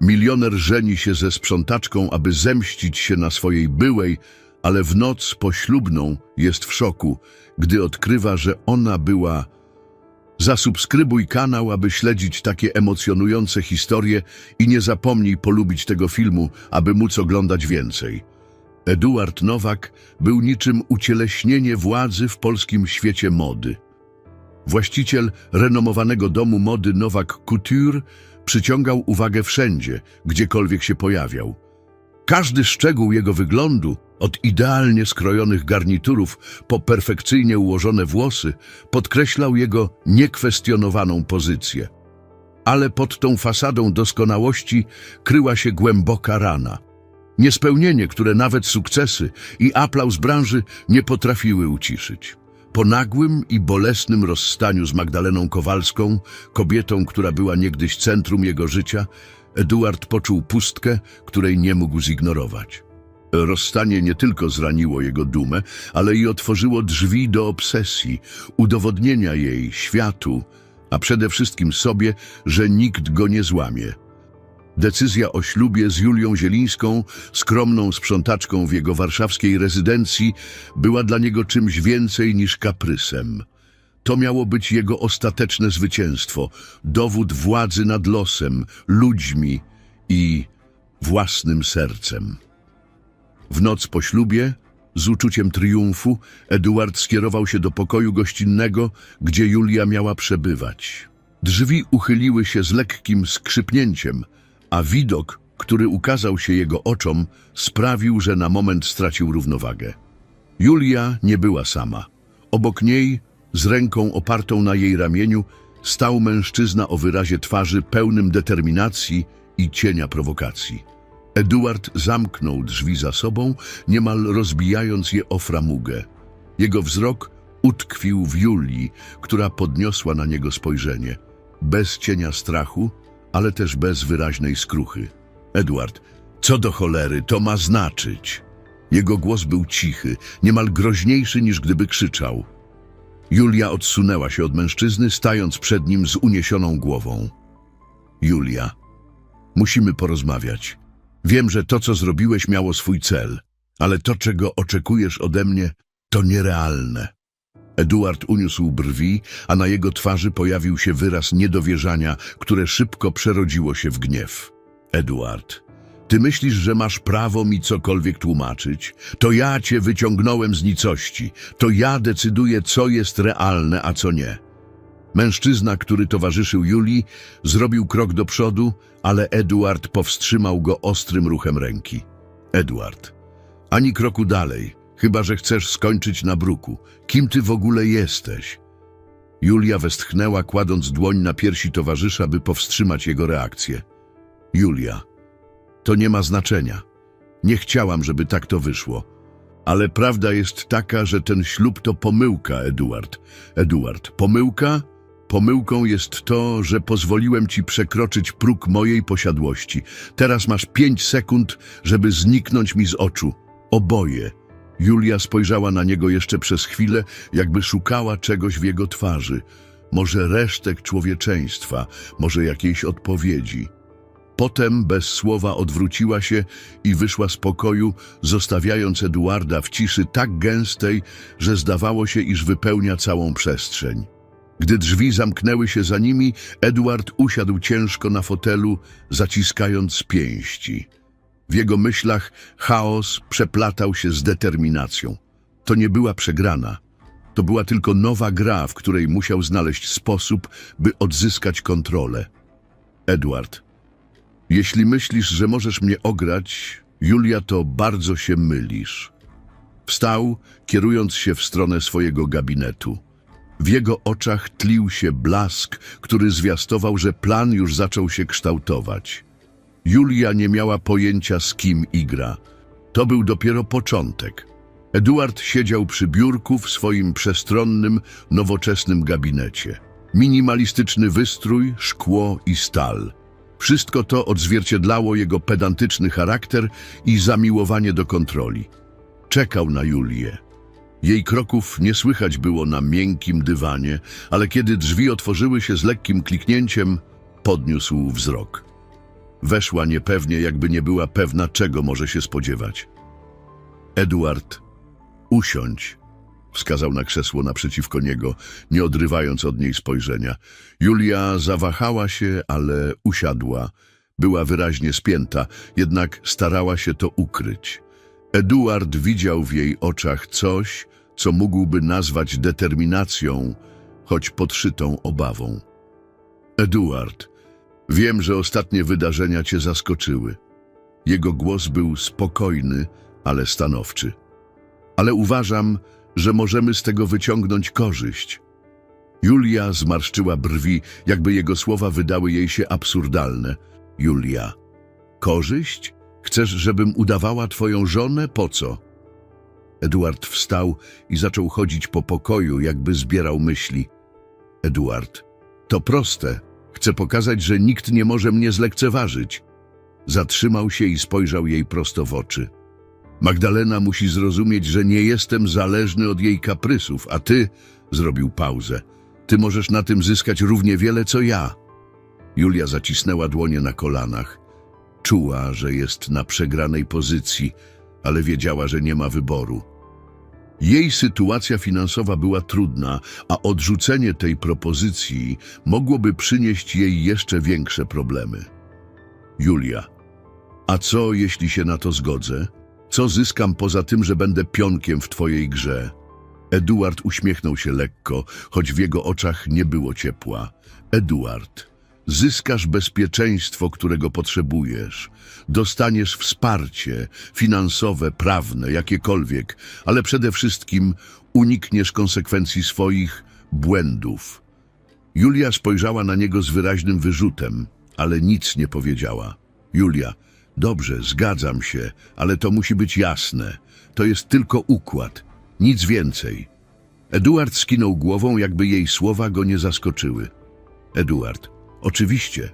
Milioner żeni się ze sprzątaczką, aby zemścić się na swojej byłej, ale w noc poślubną jest w szoku, gdy odkrywa, że ona była... Zasubskrybuj kanał, aby śledzić takie emocjonujące historie i nie zapomnij polubić tego filmu, aby móc oglądać więcej. Eduard Nowak był niczym ucieleśnienie władzy w polskim świecie mody. Właściciel renomowanego domu mody Nowak Couture przyciągał uwagę wszędzie, gdziekolwiek się pojawiał. Każdy szczegół jego wyglądu, od idealnie skrojonych garniturów po perfekcyjnie ułożone włosy, podkreślał jego niekwestionowaną pozycję. Ale pod tą fasadą doskonałości kryła się głęboka rana. Niespełnienie, które nawet sukcesy i aplauz branży nie potrafiły uciszyć. Po nagłym i bolesnym rozstaniu z Magdaleną Kowalską, kobietą, która była niegdyś centrum jego życia, Eduard poczuł pustkę, której nie mógł zignorować. Rozstanie nie tylko zraniło jego dumę, ale i otworzyło drzwi do obsesji, udowodnienia jej, światu, a przede wszystkim sobie, że nikt go nie złamie. Decyzja o ślubie z Julią Zielińską, skromną sprzątaczką w jego warszawskiej rezydencji, była dla niego czymś więcej niż kaprysem. To miało być jego ostateczne zwycięstwo, dowód władzy nad losem, ludźmi i własnym sercem. W noc po ślubie, z uczuciem triumfu, Eduard skierował się do pokoju gościnnego, gdzie Julia miała przebywać. Drzwi uchyliły się z lekkim skrzypnięciem, a widok, który ukazał się jego oczom, sprawił, że na moment stracił równowagę. Julia nie była sama. Obok niej, z ręką opartą na jej ramieniu, stał mężczyzna o wyrazie twarzy pełnym determinacji i cienia prowokacji. Eduard zamknął drzwi za sobą, niemal rozbijając je o framugę. Jego wzrok utkwił w Julii, która podniosła na niego spojrzenie. Bez cienia strachu, ale też bez wyraźnej skruchy. Edward, co do cholery to ma znaczyć? Jego głos był cichy, niemal groźniejszy niż gdyby krzyczał. Julia odsunęła się od mężczyzny, stając przed nim z uniesioną głową. Julia, musimy porozmawiać. Wiem, że to, co zrobiłeś, miało swój cel, ale to, czego oczekujesz ode mnie, to nierealne. Eduard uniósł brwi, a na jego twarzy pojawił się wyraz niedowierzania, które szybko przerodziło się w gniew. Eduard, ty myślisz, że masz prawo mi cokolwiek tłumaczyć? To ja cię wyciągnąłem z nicości. To ja decyduję, co jest realne, a co nie. Mężczyzna, który towarzyszył Julii, zrobił krok do przodu, ale Eduard powstrzymał go ostrym ruchem ręki. Eduard, ani kroku dalej, chyba że chcesz skończyć na bruku. Kim ty w ogóle jesteś? Julia westchnęła, kładąc dłoń na piersi towarzysza, by powstrzymać jego reakcję. Julia, to nie ma znaczenia. Nie chciałam, żeby tak to wyszło. Ale prawda jest taka, że ten ślub to pomyłka, Eduard. Eduard, pomyłka? Pomyłką jest to, że pozwoliłem ci przekroczyć próg mojej posiadłości. Teraz masz pięć sekund, żeby zniknąć mi z oczu. Oboje. Julia spojrzała na niego jeszcze przez chwilę, jakby szukała czegoś w jego twarzy. Może resztek człowieczeństwa, może jakiejś odpowiedzi. Potem bez słowa odwróciła się i wyszła z pokoju, zostawiając Eduarda w ciszy tak gęstej, że zdawało się, iż wypełnia całą przestrzeń. Gdy drzwi zamknęły się za nimi, Edward usiadł ciężko na fotelu, zaciskając pięści. W jego myślach chaos przeplatał się z determinacją. To nie była przegrana. To była tylko nowa gra, w której musiał znaleźć sposób, by odzyskać kontrolę. Edward, jeśli myślisz, że możesz mnie ograć, Julia, to bardzo się mylisz. Wstał, kierując się w stronę swojego gabinetu. W jego oczach tlił się blask, który zwiastował, że plan już zaczął się kształtować. Julia nie miała pojęcia, z kim igra. To był dopiero początek. Eduard siedział przy biurku w swoim przestronnym, nowoczesnym gabinecie. Minimalistyczny wystrój, szkło i stal. Wszystko to odzwierciedlało jego pedantyczny charakter i zamiłowanie do kontroli. Czekał na Julię. Jej kroków nie słychać było na miękkim dywanie, ale kiedy drzwi otworzyły się z lekkim kliknięciem, podniósł wzrok. Weszła niepewnie, jakby nie była pewna, czego może się spodziewać. Eduard, usiądź, wskazał na krzesło naprzeciwko niego, nie odrywając od niej spojrzenia. Julia zawahała się, ale usiadła. Była wyraźnie spięta, jednak starała się to ukryć. Eduard widział w jej oczach coś, co mógłby nazwać determinacją, choć podszytą obawą. Eduard, wiem, że ostatnie wydarzenia cię zaskoczyły. Jego głos był spokojny, ale stanowczy. Ale uważam, że możemy z tego wyciągnąć korzyść. Julia zmarszczyła brwi, jakby jego słowa wydały jej się absurdalne. Julia, korzyść? Chcesz, żebym udawała twoją żonę? Po co? Eduard wstał i zaczął chodzić po pokoju, jakby zbierał myśli. Eduard, to proste. Chcę pokazać, że nikt nie może mnie zlekceważyć. Zatrzymał się i spojrzał jej prosto w oczy. Magdalena musi zrozumieć, że nie jestem zależny od jej kaprysów, a ty, zrobił pauzę, ty możesz na tym zyskać równie wiele, co ja. Julia zacisnęła dłonie na kolanach. Czuła, że jest na przegranej pozycji, ale wiedziała, że nie ma wyboru. Jej sytuacja finansowa była trudna, a odrzucenie tej propozycji mogłoby przynieść jej jeszcze większe problemy. Julia, a co jeśli się na to zgodzę? Co zyskam poza tym, że będę pionkiem w twojej grze? Eduard uśmiechnął się lekko, choć w jego oczach nie było ciepła. Eduard, zyskasz bezpieczeństwo, którego potrzebujesz. Dostaniesz wsparcie finansowe, prawne, jakiekolwiek, ale przede wszystkim unikniesz konsekwencji swoich błędów. Julia spojrzała na niego z wyraźnym wyrzutem, ale nic nie powiedziała. Julia, dobrze, zgadzam się, ale to musi być jasne. To jest tylko układ, nic więcej. Eduard skinął głową, jakby jej słowa go nie zaskoczyły. Eduard, oczywiście.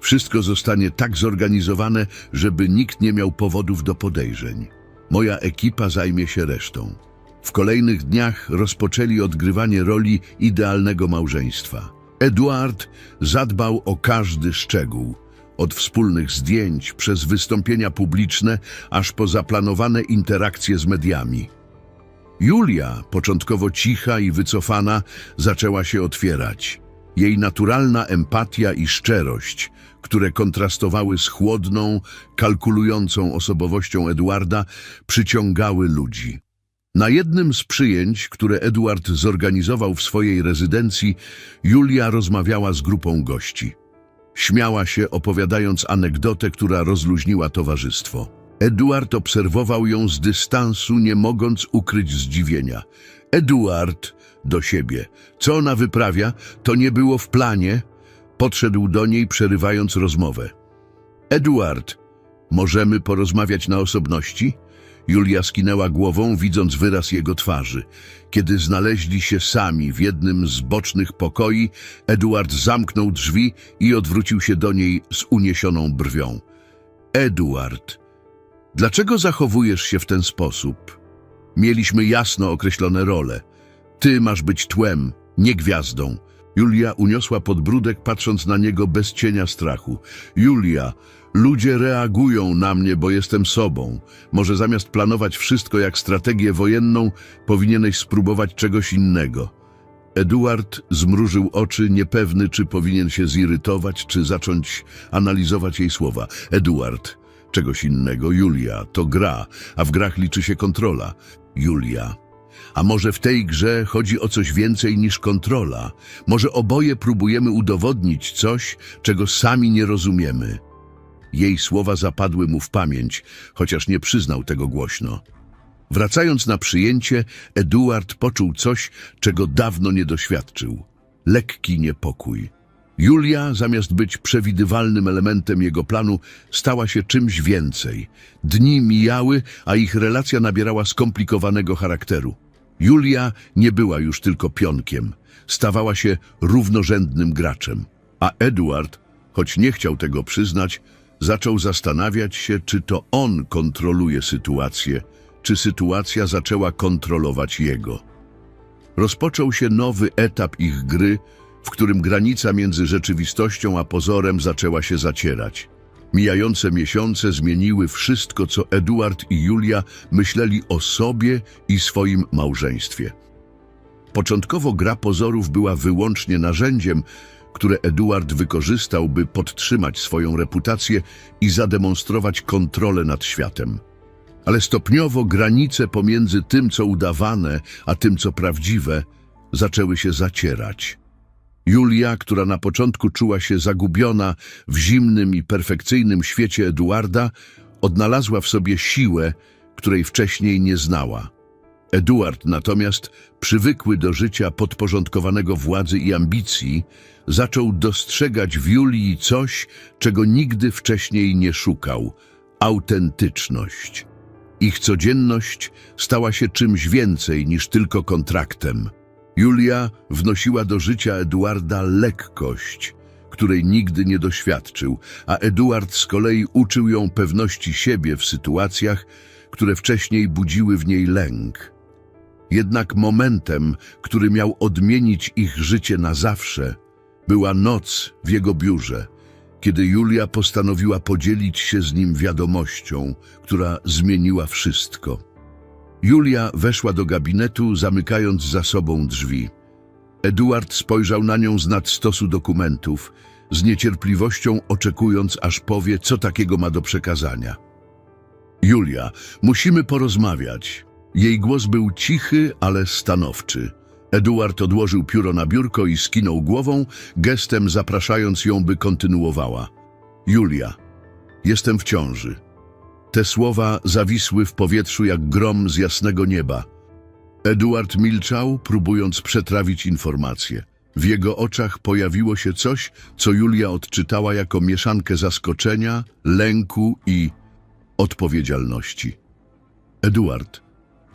Wszystko zostanie tak zorganizowane, żeby nikt nie miał powodów do podejrzeń. Moja ekipa zajmie się resztą. W kolejnych dniach rozpoczęli odgrywanie roli idealnego małżeństwa. Eduard zadbał o każdy szczegół, od wspólnych zdjęć przez wystąpienia publiczne, aż po zaplanowane interakcje z mediami. Julia, początkowo cicha i wycofana, zaczęła się otwierać. Jej naturalna empatia i szczerość, które kontrastowały z chłodną, kalkulującą osobowością Eduarda, przyciągały ludzi. Na jednym z przyjęć, które Eduard zorganizował w swojej rezydencji, Julia rozmawiała z grupą gości. Śmiała się, opowiadając anegdotę, która rozluźniła towarzystwo. Eduard obserwował ją z dystansu, nie mogąc ukryć zdziwienia. Eduard do siebie. Co ona wyprawia? To nie było w planie. Podszedł do niej, przerywając rozmowę. Eduard, możemy porozmawiać na osobności? Julia skinęła głową, widząc wyraz jego twarzy. Kiedy znaleźli się sami w jednym z bocznych pokoi, Eduard zamknął drzwi i odwrócił się do niej z uniesioną brwią. Eduard, dlaczego zachowujesz się w ten sposób? Mieliśmy jasno określone role. Ty masz być tłem, nie gwiazdą. Julia uniosła podbródek, patrząc na niego bez cienia strachu. Julia, ludzie reagują na mnie, bo jestem sobą. Może zamiast planować wszystko jak strategię wojenną, powinieneś spróbować czegoś innego. Eduard zmrużył oczy, niepewny, czy powinien się zirytować, czy zacząć analizować jej słowa. Eduard, czegoś innego. Julia, to gra, a w grach liczy się kontrola. Julia, a może w tej grze chodzi o coś więcej niż kontrola? Może oboje próbujemy udowodnić coś, czego sami nie rozumiemy? Jej słowa zapadły mu w pamięć, chociaż nie przyznał tego głośno. Wracając na przyjęcie, Eduard poczuł coś, czego dawno nie doświadczył. Lekki niepokój. Julia, zamiast być przewidywalnym elementem jego planu, stała się czymś więcej. Dni mijały, a ich relacja nabierała skomplikowanego charakteru. Julia nie była już tylko pionkiem, stawała się równorzędnym graczem. A Edward, choć nie chciał tego przyznać, zaczął zastanawiać się, czy to on kontroluje sytuację, czy sytuacja zaczęła kontrolować jego. Rozpoczął się nowy etap ich gry, w którym granica między rzeczywistością a pozorem zaczęła się zacierać. Mijające miesiące zmieniły wszystko, co Eduard i Julia myśleli o sobie i swoim małżeństwie. Początkowo gra pozorów była wyłącznie narzędziem, które Eduard wykorzystał, by podtrzymać swoją reputację i zademonstrować kontrolę nad światem. Ale stopniowo granice pomiędzy tym, co udawane, a tym, co prawdziwe, zaczęły się zacierać. Julia, która na początku czuła się zagubiona w zimnym i perfekcyjnym świecie Eduarda, odnalazła w sobie siłę, której wcześniej nie znała. Eduard natomiast, przywykły do życia podporządkowanego władzy i ambicji, zaczął dostrzegać w Julii coś, czego nigdy wcześniej nie szukał autentyczność. Ich codzienność stała się czymś więcej niż tylko kontraktem. Julia wnosiła do życia Eduarda lekkość, której nigdy nie doświadczył, a Eduard z kolei uczył ją pewności siebie w sytuacjach, które wcześniej budziły w niej lęk. Jednak momentem, który miał odmienić ich życie na zawsze, była noc w jego biurze, kiedy Julia postanowiła podzielić się z nim wiadomością, która zmieniła wszystko. Julia weszła do gabinetu, zamykając za sobą drzwi. Eduard spojrzał na nią z nadstosu dokumentów, z niecierpliwością oczekując, aż powie, co takiego ma do przekazania. Julia, musimy porozmawiać. Jej głos był cichy, ale stanowczy. Eduard odłożył pióro na biurko i skinął głową, gestem zapraszając ją, by kontynuowała. Julia, jestem w ciąży. Te słowa zawisły w powietrzu jak grom z jasnego nieba. Eduard milczał, próbując przetrawić informacje. W jego oczach pojawiło się coś, co Julia odczytała jako mieszankę zaskoczenia, lęku i odpowiedzialności. Eduard,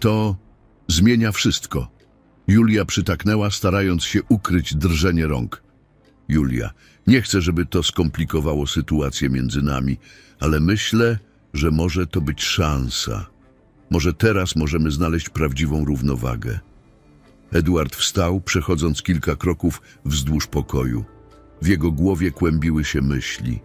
to zmienia wszystko. Julia przytaknęła, starając się ukryć drżenie rąk. Julia, nie chcę, żeby to skomplikowało sytuację między nami, ale myślę, że może to być szansa. Może teraz możemy znaleźć prawdziwą równowagę. Eduard wstał, przechodząc kilka kroków wzdłuż pokoju. W jego głowie kłębiły się myśli.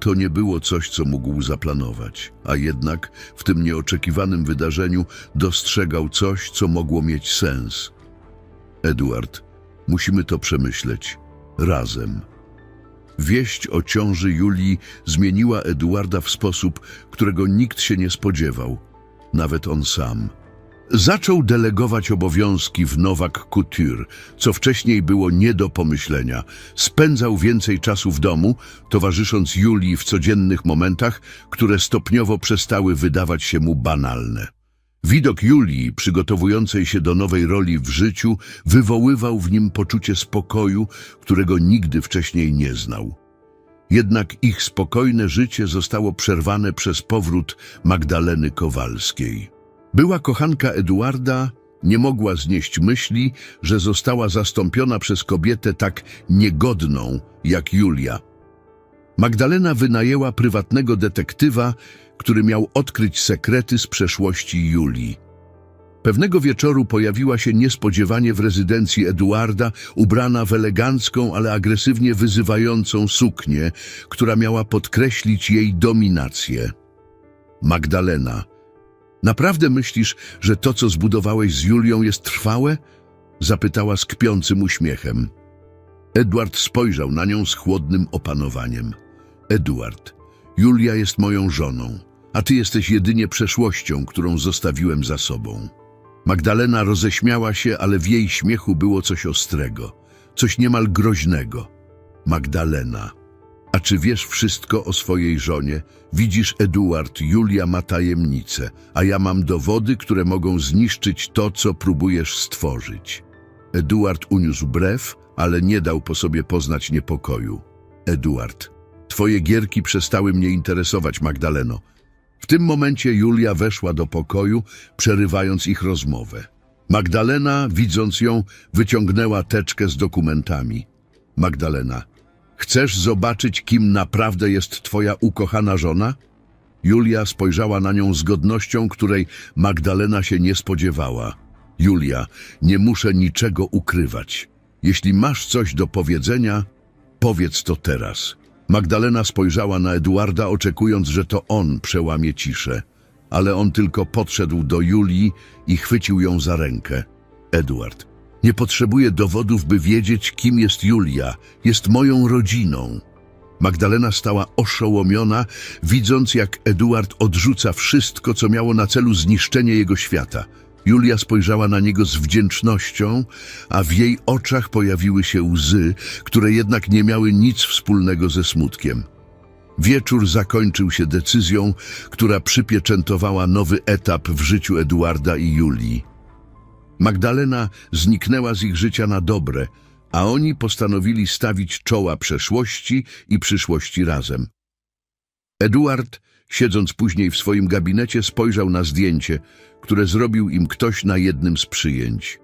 To nie było coś, co mógł zaplanować, a jednak w tym nieoczekiwanym wydarzeniu dostrzegał coś, co mogło mieć sens. Eduard, musimy to przemyśleć. Razem. Wieść o ciąży Julii zmieniła Eduarda w sposób, którego nikt się nie spodziewał, nawet on sam. Zaczął delegować obowiązki w Nowak Couture, co wcześniej było nie do pomyślenia. Spędzał więcej czasu w domu, towarzysząc Julii w codziennych momentach, które stopniowo przestały wydawać się mu banalne. Widok Julii, przygotowującej się do nowej roli w życiu, wywoływał w nim poczucie spokoju, którego nigdy wcześniej nie znał. Jednak ich spokojne życie zostało przerwane przez powrót Magdaleny Kowalskiej. Była kochanka Eduarda, nie mogła znieść myśli, że została zastąpiona przez kobietę tak niegodną jak Julia. Magdalena wynajęła prywatnego detektywa, który miał odkryć sekrety z przeszłości Julii. Pewnego wieczoru pojawiła się niespodziewanie w rezydencji Eduarda, ubrana w elegancką, ale agresywnie wyzywającą suknię, która miała podkreślić jej dominację. Magdalena, naprawdę myślisz, że to, co zbudowałeś z Julią, jest trwałe? Zapytała z kpiącym uśmiechem. Edward spojrzał na nią z chłodnym opanowaniem. Eduard, Julia jest moją żoną, a ty jesteś jedynie przeszłością, którą zostawiłem za sobą. Magdalena roześmiała się, ale w jej śmiechu było coś ostrego, coś niemal groźnego. Magdalena, a czy wiesz wszystko o swojej żonie? Widzisz, Eduard, Julia ma tajemnicę, a ja mam dowody, które mogą zniszczyć to, co próbujesz stworzyć. Eduard uniósł brew, ale nie dał po sobie poznać niepokoju. Eduard, twoje gierki przestały mnie interesować, Magdaleno. W tym momencie Julia weszła do pokoju, przerywając ich rozmowę. Magdalena, widząc ją, wyciągnęła teczkę z dokumentami. Magdalena, chcesz zobaczyć, kim naprawdę jest twoja ukochana żona? Julia spojrzała na nią z godnością, której Magdalena się nie spodziewała. Julia, nie muszę niczego ukrywać. Jeśli masz coś do powiedzenia, powiedz to teraz. Magdalena spojrzała na Eduarda, oczekując, że to on przełamie ciszę. Ale on tylko podszedł do Julii i chwycił ją za rękę. Eduard, nie potrzebuję dowodów, by wiedzieć, kim jest Julia. Jest moją rodziną. Magdalena stała oszołomiona, widząc, jak Eduard odrzuca wszystko, co miało na celu zniszczenie jego świata. Julia spojrzała na niego z wdzięcznością, a w jej oczach pojawiły się łzy, które jednak nie miały nic wspólnego ze smutkiem. Wieczór zakończył się decyzją, która przypieczętowała nowy etap w życiu Eduarda i Julii. Magdalena zniknęła z ich życia na dobre, a oni postanowili stawić czoła przeszłości i przyszłości razem. Eduard, siedząc później w swoim gabinecie, spojrzał na zdjęcie, które zrobił im ktoś na jednym z przyjęć.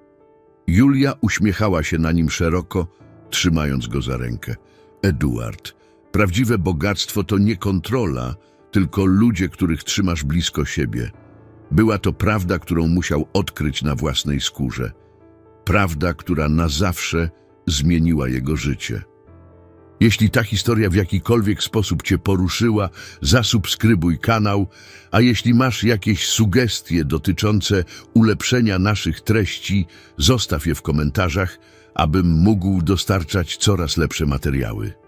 Julia uśmiechała się na nim szeroko, trzymając go za rękę. Eduard, prawdziwe bogactwo to nie kontrola, tylko ludzie, których trzymasz blisko siebie. Była to prawda, którą musiał odkryć na własnej skórze. Prawda, która na zawsze zmieniła jego życie. Jeśli ta historia w jakikolwiek sposób Cię poruszyła, zasubskrybuj kanał, a jeśli masz jakieś sugestie dotyczące ulepszenia naszych treści, zostaw je w komentarzach, abym mógł dostarczać coraz lepsze materiały.